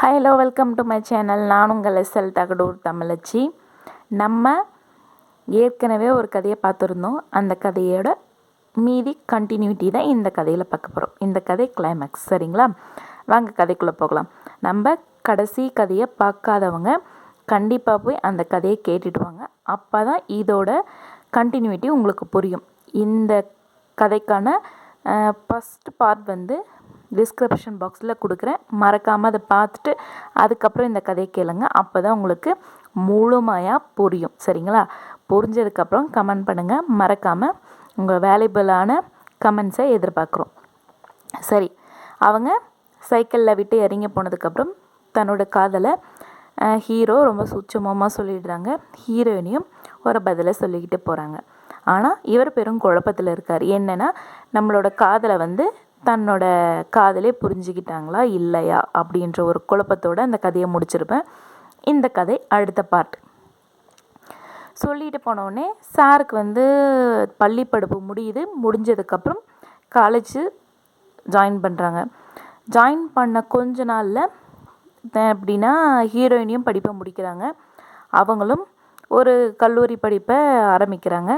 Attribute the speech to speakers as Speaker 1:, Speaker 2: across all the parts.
Speaker 1: Hi hello welcome to my channel நான் உங்கள் SL Thagadur தமிழச்சி. நம்ம ஏற்கனவே ஒரு கதையை பார்த்துருந்தோம். அந்த கதையோட மீதி கண்டினியூட்டி தான் இந்த கதையில் பார்க்க போகிறோம் இந்த கதை கிளைமேக்ஸ் சரிங்களா? வாங்க கதைக்குள்ளே போகலாம். நம்ம கடைசி கதையை பார்க்காதவங்க கண்டிப்பாக போய் அந்த கதையை கேட்டுட்டு வாங்க. அப்போ தான் இதோட கண்டினியூட்டி உங்களுக்கு புரியும். இந்த கதைக்கான ஃபஸ்ட் பார்ட் வந்து டிஸ்கிரிப்ஷன் பாக்ஸில் கொடுக்குறேன். மறக்காமல் அதை பார்த்துட்டு அதுக்கப்புறம் இந்த கதையை கேளுங்க. அப்போ தான் உங்களுக்கு முழுமையாக புரியும். சரிங்களா? புரிஞ்சதுக்கப்புறம் கமெண்ட் பண்ணுங்கள் மறக்காமல் உங்கள் வேல்யூபிளான கமெண்ட்ஸை எதிர்பார்க்குறோம். சரி. அவங்க சைக்கிளில் விட்டு இறங்கி போனதுக்கப்புறம் தன்னோட காதலை ஹீரோ ரொம்ப சூட்சமமாக சொல்லிடுறாங்க. ஹீரோயினையும் ஒரு பதிலை சொல்லிக்கிட்டு போகிறாங்க ஆனால் இவர் பெரும் குழப்பத்தில் இருக்கார். என்னென்னா நம்மளோட காதலை வந்து தன்னோட காதலே புரிஞ்சுக்கிட்டாங்களா இல்லையா அப்படின்ற ஒரு குழப்பத்தோடு அந்த கதையை முடிச்சிருப்பேன். இந்த கதை அடுத்த பார்ட் சொல்லிட்டு போனோடனே சாருக்கு வந்து பள்ளி படிப்பு முடியுது. முடிஞ்சதுக்கப்புறம் காலேஜ் ஜாயின் பண்ணுறாங்க ஜாயின் பண்ண கொஞ்ச நாளில் அப்படின்னா ஹீரோயினையும் படிப்பை முடிக்கிறாங்க. அவங்களும் ஒரு கல்லூரி படிப்பை ஆரம்பிக்கிறாங்க.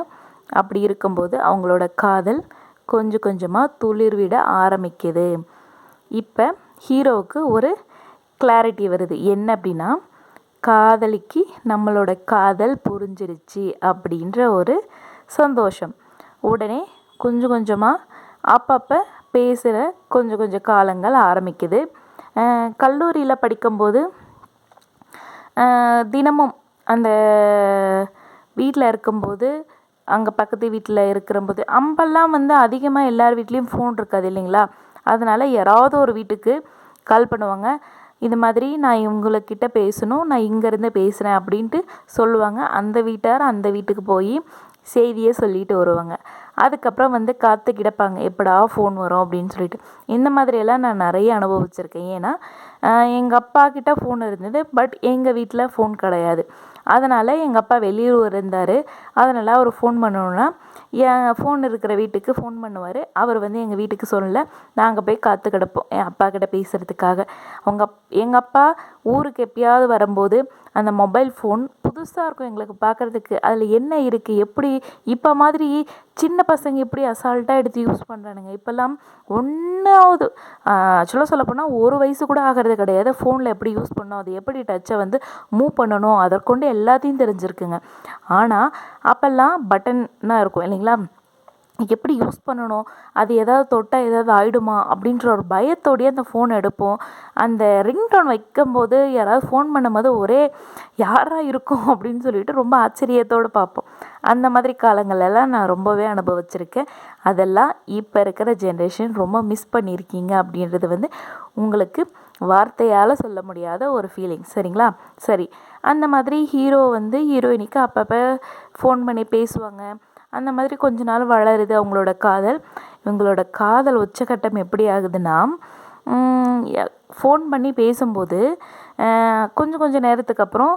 Speaker 1: அப்படி இருக்கும்போது அவங்களோட காதல் கொஞ்சம் கொஞ்சமாக துளிர்விட ஆரம்பிக்குது. இப்போ ஹீரோவுக்கு ஒரு கிளாரிட்டி வருது. என்ன அப்படின்னா காதலிக்கு நம்மளோட காதல் புரிஞ்சிருச்சு அப்படின்ற ஒரு சந்தோஷம். உடனே கொஞ்சம் கொஞ்சமாக அப்பப்போ பேசுகிற கொஞ்சம் கொஞ்சம் காலங்கள் ஆரம்பிக்குது. கல்லூரியில் படிக்கும்போது தினமும் அந்த வீட்டில் இருக்கும்போது அங்கே பக்கத்து வீட்டில் இருக்கிறம்போது அம்பெல்லாம் வந்து அதிகமாக எல்லார் வீட்லேயும் ஃபோன் இருக்காது இல்லைங்களா? அதனால் யாராவது ஒரு வீட்டுக்கு கால் பண்ணுவாங்க. இது மாதிரி நான் இவங்கக்கிட்ட பேசணும் நான் இங்கேருந்து பேசுகிறேன் அப்படின்ட்டு சொல்லுவாங்க. அந்த வீட்டார் அந்த வீட்டுக்கு போய் செய்தியை சொல்லிட்டு வருவாங்க. அதுக்கப்புறம் வந்து காத்து கிடப்பாங்க. எப்படா ஃபோன் வரும்? அப்படின்னு சொல்லிட்டு. இந்த மாதிரியெல்லாம் நான் நிறைய அனுபவிச்சிருக்கேன். ஏன்னா எங்கள் அப்பா கிட்ட ஃபோன் இருந்தது. பட் எங்கள் வீட்டில் ஃபோன் கிடையாது. அதனால் எங்கள் அப்பா வெளியூர் இருந்தார். அதனால் அவர் ஃபோன் பண்ணணுன்னா என் ஃபோன் இருக்கிற வீட்டுக்கு ஃபோன் பண்ணுவார். அவர் வந்து எங்கள் வீட்டுக்கு சொல்லலை. நாங்கள் போய் காத்து கிடப்போம். என் அப்பா கிட்ட பேசுகிறதுக்காக அவங்க எங்கள் அப்பா ஊருக்கு எப்பயாவது வரும்போது அந்த மொபைல் ஃபோன் புதுசாக இருக்கும் எங்களுக்கு பார்க்குறதுக்கு. அதில் என்ன இருக்குது எப்படி? இப்போ மாதிரி சின்ன பசங்க எப்படி அசால்ட்டாக எடுத்து யூஸ் பண்ணுறானுங்க இப்போல்லாம் ஒன்றாவது ஆக்சுவலாக சொல்லப்போனால் ஒரு வயசு கூட ஆகிறது கிடையாது. ஃபோனில் எப்படி யூஸ் பண்ணணும் அது எப்படி டச்சை வந்து மூவ் பண்ணணும்? அதற்கொண்டு எல்லாத்தையும் தெரிஞ்சிருக்குங்க. ஆனால் அப்போல்லாம் பட்டன் தான் இருக்கும் இல்லைங்களா? எப்படி யூஸ் பண்ணணும்? அது ஏதாவது தொட்டால் ஏதாவது ஆகிடுமா அப்படின்ற ஒரு பயத்தோடையே அந்த ஃபோன் எடுப்போம். அந்த ரிங்டோன் வைக்கும்போது யாராவது ஃபோன் பண்ணும்போது ஒரே யாராக இருக்கும்? அப்படின்னு சொல்லிட்டு ரொம்ப ஆச்சரியத்தோடு பார்ப்போம். அந்த மாதிரி காலங்களெல்லாம் நான் ரொம்பவே அனுபவிச்சிருக்கேன். அதெல்லாம் இப்போ இருக்கிற ஜென்ரேஷன் ரொம்ப மிஸ் பண்ணியிருக்கீங்க அப்படின்றது வந்து உங்களுக்கு வார்த்தையால் சொல்ல முடியாத ஒரு ஃபீலிங் சரிங்களா? சரி. அந்த மாதிரி ஹீரோ வந்து ஹீரோயினிக்கு அப்பப்போ ஃபோன் பண்ணி பேசுவாங்க. அந்த மாதிரி கொஞ்ச நாள் வளருது அவங்களோட காதல். இவங்களோட காதல் உச்சக்கட்டம் எப்படி ஆகுதுன்னா ஃபோன் பண்ணி பேசும்போது கொஞ்சம் கொஞ்சம் நேரத்துக்கு அப்புறம்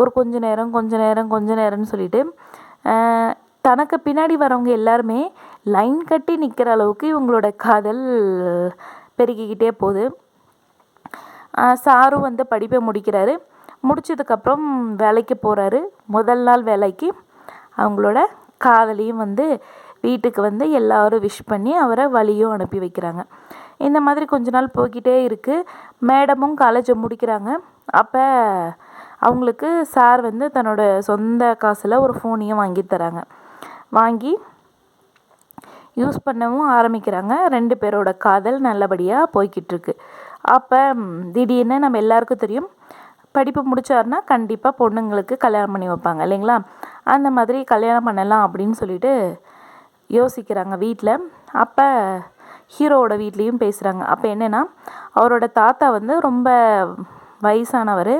Speaker 1: ஒரு கொஞ்ச நேரம் கொஞ்ச நேரம் கொஞ்ச நேரம்னு சொல்லிட்டு தனக்கு பின்னாடி வரவங்க எல்லாருமே லைன் கட்டி நிற்கிற அளவுக்கு இவங்களோட காதல் பெருகிக்கிட்டே போகுது. சாரும் வந்து படிப்பை முடிக்கிறாரு. முடிச்சதுக்கப்புறம் வேலைக்கு போகிறாரு முதல் நாள் வேலைக்கு. அவங்களோட காதலியும் வந்து வீட்டுக்கு வந்து எல்லோரும் விஷ் பண்ணி அவரை வழியும் அனுப்பி வைக்கிறாங்க. இந்த மாதிரி கொஞ்ச நாள் போய்கிட்டே இருக்குது மேடமும் காலேஜை முடிக்கிறாங்க. அப்போ அவங்களுக்கு சார் வந்து தன்னோட சொந்த காசில் ஒரு ஃபோனையும் வாங்கி தராங்க. வாங்கி யூஸ் பண்ணவும் ஆரம்பிக்கிறாங்க. ரெண்டு பேரோட காதல் நல்லபடியாக போய்கிட்டுருக்கு அப்போ திடீர்னு நம்ம எல்லாருக்கும் தெரியும். படிப்பு முடித்தாருன்னா கண்டிப்பாக பொண்ணுங்களுக்கு கல்யாணம் பண்ணி வைப்பாங்க இல்லைங்களா? அந்த மாதிரி கல்யாணம் பண்ணலாம் அப்படின்னு சொல்லிட்டு யோசிக்கிறாங்க வீட்டில் அப்போ ஹீரோவோட வீட்லேயும் பேசுகிறாங்க அப்போ என்னென்னா அவரோட தாத்தா வந்து ரொம்ப வயசானவர்.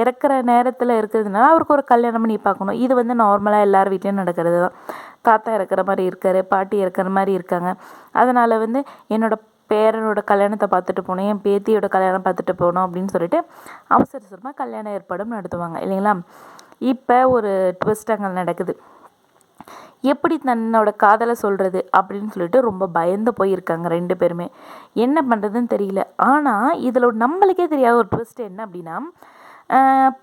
Speaker 1: இறக்குற நேரத்தில் இருக்கிறதுனால அவருக்கு ஒரு கல்யாணம் பண்ணி பார்க்கணும். இது வந்து நார்மலாக எல்லார் வீட்லேயும் நடக்கிறது தான். தாத்தா இறக்குற மாதிரி இருக்கார் பாட்டி இறக்குற மாதிரி இருக்காங்க. அதனால் வந்து என்னோடய பேரனோட கல்யாணத்தை பார்த்துட்டு போனோம் என் பேத்தியோட கல்யாணம் பார்த்துட்டு போனோம் அப்படின்னு சொல்லிட்டு அவசர அவசரமாக கல்யாண ஏற்பாடும் நடத்துவாங்க இல்லைங்களா? இப்போ ஒரு ட்விஸ்ட் அங்கே நடக்குது. எப்படி தன்னோட காதலை சொல்கிறது அப்படின்னு சொல்லிட்டு ரொம்ப பயந்து போயிருக்காங்க ரெண்டு பேருமே. என்ன பண்ணுறதுன்னு தெரியல. ஆனால் இதில் நம்மளுக்கே தெரியாத ஒரு ட்விஸ்ட் என்ன அப்படின்னா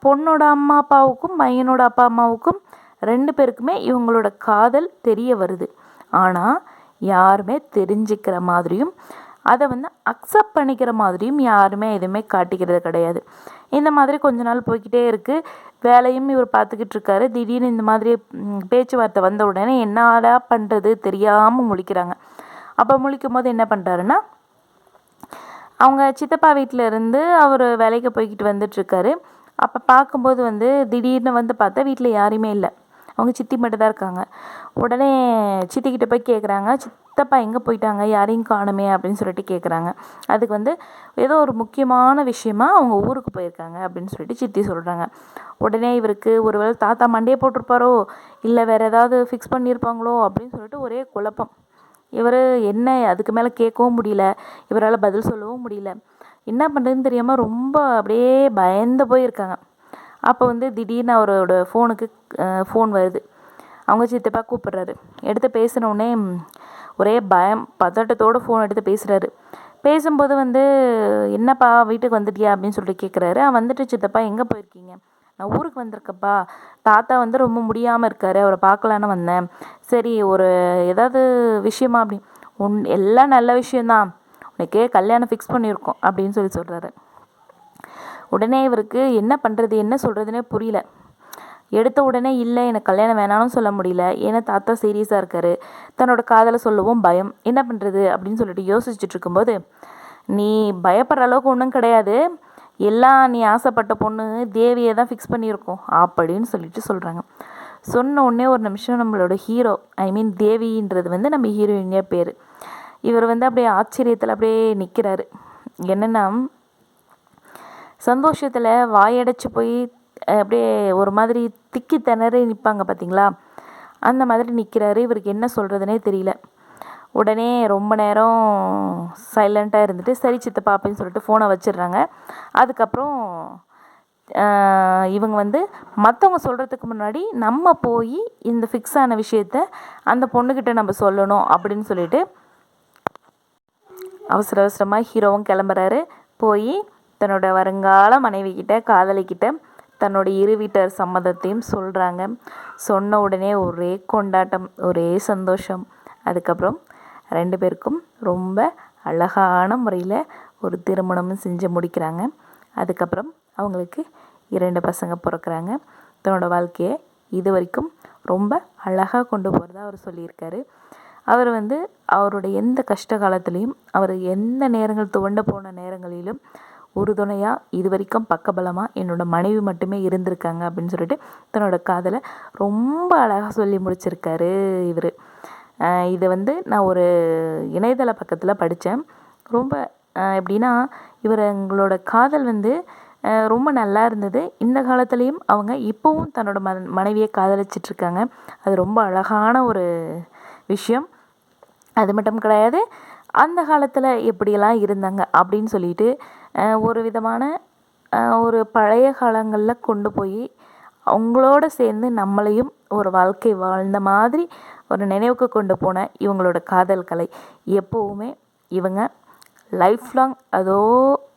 Speaker 1: பொண்ணோட அம்மா அப்பாவுக்கும் பையனோட அப்பா அம்மாவுக்கும் ரெண்டு பேருக்குமே இவங்களோட காதல் தெரிய வருது. ஆனால் யாருமே தெரிஞ்சுக்கிற மாதிரியும் அதை வந்து அக்செப்ட் பண்ணிக்கிற மாதிரியும் யாருமே எதுவுமே காட்டிக்கிறது கிடையாது. இந்த மாதிரி கொஞ்ச நாள் போய்க்கிட்டே இருக்குது வேலையும் இவர் பார்த்துக்கிட்டு இருக்காரு. திடீர்னு இந்த மாதிரி பேச்சுவார்த்தை வந்த உடனே என்னடா பண்ணுறது தெரியாமல் முழிக்கிறாங்க. அப்போ முழிக்கும் போது என்ன பண்ணுறாருன்னா அவங்க சித்தப்பா வீட்டில் இருந்து அவர் வேலைக்கு போய்கிட்டு வந்துட்டுருக்காரு அப்போ பார்க்கும்போது வந்து திடீர்னு வந்து பார்த்தா வீட்டில் யாருமே இல்லை. அவங்க சித்தி மட்டும் தான் இருக்காங்க. உடனே சித்திக்கிட்ட போய் கேட்குறாங்க சித்தப்பா எங்கே போயிட்டாங்க? யாரையும் காணுமே அப்படின்னு சொல்லிட்டு கேட்குறாங்க அதுக்கு வந்து ஏதோ ஒரு முக்கியமான விஷயமா அவங்க ஊருக்கு போயிருக்காங்க அப்படின்னு சொல்லிட்டு சித்தி சொல்கிறாங்க உடனே இவருக்கு ஒருவேளை தாத்தா மண்டையை போட்டிருப்பாரோ? இல்லை வேறு ஏதாவது ஃபிக்ஸ் பண்ணியிருப்பாங்களோ? அப்படின்னு சொல்லிட்டு ஒரே குழப்பம். இவர் என்ன அதுக்கு மேலே கேட்கவும் முடியல. இவரால் பதில் சொல்லவும் முடியல. என்ன பண்ணுறதுன்னு தெரியாமல் ரொம்ப அப்படியே பயந்து போயிருக்காங்க. அப்போ வந்து திடீர்னு அவரோட ஃபோனுக்கு ஃபோன் வருது. அவங்க சித்தப்பா கூப்பிட்றாரு. எடுத்து பேசினோடனே ஒரே பயம் பதட்டத்தோடு ஃபோன் எடுத்து பேசுகிறாரு பேசும்போது வந்து என்னப்பா வீட்டுக்கு வந்துட்டியா? அப்படின்னு சொல்லிட்டு கேட்குறாரு வந்துட்டு சித்தப்பா எங்கே போயிருக்கீங்க? நான் ஊருக்கு வந்திருக்கப்பா. தாத்தா வந்து ரொம்ப முடியாமல் இருக்காரு. அவரை பார்க்கலான்னு வந்தேன். சரி ஒரு ஏதாவது விஷயமா? அப்படி. உன் எல்லாம் நல்ல விஷயந்தான் உனக்கே கல்யாணம் ஃபிக்ஸ் பண்ணியிருக்கோம். அப்படின்னு சொல்லி சொல்கிறாரு உடனே இவருக்கு என்ன பண்ணுறது என்ன சொல்கிறதுனே புரியல. எடுத்த உடனே இல்லை எனக்கு கல்யாணம் வேணாம்னு சொல்ல முடியல. ஏன்னா தாத்தா சீரியஸாக இருக்காரு. தன்னோட காதலை சொல்லவும் பயம். என்ன பண்ணுறது அப்படின்னு சொல்லிட்டு யோசிச்சுட்டு இருக்கும்போது நீ பயப்படுற அளவுக்கு ஒன்றும் கிடையாது. எல்லாம் நீ ஆசைப்பட்ட பொண்ணு தேவியை தான் ஃபிக்ஸ் பண்ணியிருக்கோம் அப்படின்னு சொல்லிட்டு சொல்கிறாங்க சொன்ன உடனே ஒரு நிமிஷம் நம்மளோட ஹீரோ ஐ மீன் தேவின்றது வந்து நம்ம ஹீரோயினியாக பேர். இவர் வந்து அப்படியே ஆச்சரியத்தில் அப்படியே நிற்கிறாரு என்னென்னா சந்தோஷத்தில் வாயடைச்சு போய் அப்படியே ஒரு மாதிரி திக்கி திணறி நிற்பாங்க பார்த்தீங்களா அந்த மாதிரி நிற்கிறாரு இவருக்கு என்ன சொல்கிறதுனே தெரியல. உடனே ரொம்ப நேரம் சைலண்ட்டாக இருந்துட்டு சரி சித்தப்பா அப்படின்னு சொல்லிட்டு ஃபோனை வச்சிடுறாங்க. அதுக்கப்புறம் இவங்க வந்து மற்றவங்க சொல்கிறதுக்கு முன்னாடி நம்ம போய் இந்த ஃபிக்ஸ் ஆன விஷயத்த அந்த பொண்ணுக்கிட்ட நம்ம சொல்லணும் அப்படின்னு சொல்லிட்டு அவசர அவசரமாக ஹீரோவும் கிளம்புறாரு. போய் தன்னோட வருங்கால மனைவிக்கிட்ட காதலிக்கிட்ட தன்னோட இரு வீட்டார் சம்மதத்தையும் சொல்கிறாங்க சொன்ன உடனே ஒரே கொண்டாட்டம் ஒரே சந்தோஷம். அதுக்கப்புறம் ரெண்டு பேருக்கும் ரொம்ப அழகான முறையில் ஒரு திருமணமும் செஞ்சு முடிக்கிறாங்க. அதுக்கப்புறம் அவங்களுக்கு இரண்டு பசங்க பிறக்கிறாங்க. தன்னோட வாழ்க்கையை இது வரைக்கும் ரொம்ப அழகாக கொண்டு போகிறதா அவர் சொல்லியிருக்காரு. அவர் வந்து அவருடைய எந்த கஷ்ட காலத்துலேயும் அவர் எந்த நேரங்கள் துவண்ட போன நேரங்களிலும் உறுதுணையாக இது வரைக்கும் பக்கபலமாக என்னோட மனைவி மட்டுமே இருந்திருக்காங்க அப்படின்னு சொல்லிட்டு தன்னோட காதலை ரொம்ப அழகாக சொல்லி முடிச்சிருக்காரு இவர். இதை வந்து நான் ஒரு இணையதள பக்கத்தில் படித்தேன் ரொம்ப எப்படின்னா இவர் எங்களோட காதல் வந்து ரொம்ப நல்லா இருந்தது. இந்த காலத்துலேயும் அவங்க இப்போவும் தன்னோட மன மனைவியை காதலிச்சிட்டு இருக்காங்க அது ரொம்ப அழகான ஒரு விஷயம். அது மட்டும் கிடையாது அந்த காலத்தில் எப்படியெல்லாம் இருந்தாங்க அப்படின்னு சொல்லிட்டு ஒரு விதமான ஒரு பழைய காலங்களில் கொண்டு போய் அவங்களோட சேர்ந்து நம்மளையும் ஒரு வாழ்க்கை வாழ்ந்த மாதிரி ஒரு நினைவுக்கு கொண்டு போன இவங்களோட காதல் கலை. எப்போவுமே இவங்க லைஃப் லாங் அதோ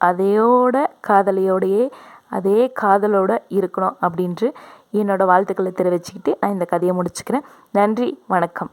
Speaker 1: அதையோட காதலியோடையே அதே காதலோட இருக்கணும் அப்படின்ட்டு என்னோடய வாழ்த்துக்களை தெரிவிச்சுக்கிட்டு நான் இந்த கதையை முடிச்சுக்கிறேன். நன்றி வணக்கம்.